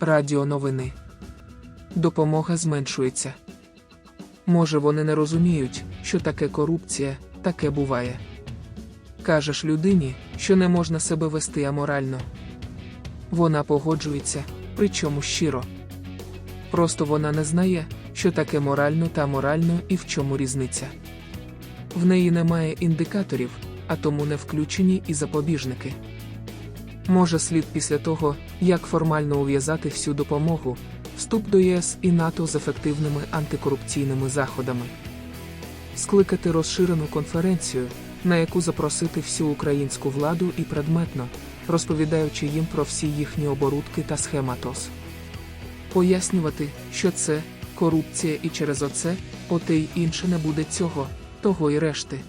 радіоновини. Допомога зменшується. Може, вони не розуміють, що таке корупція, таке буває. Кажеш людині, що не можна себе вести аморально. Вона погоджується, причому щиро. Просто вона не знає, що таке морально та морально і в чому різниця. В неї немає індикаторів, а тому не включені і запобіжники. Може слід після того, як формально ув'язати всю допомогу, вступ до ЄС і НАТО з ефективними антикорупційними заходами, скликати розширену конференцію, на яку запросити всю українську владу і предметно, розповідаючи їм про всі їхні оборудки та схематоз. Пояснювати, що це корупція і через оце, оте й інше не буде цього, того й решти.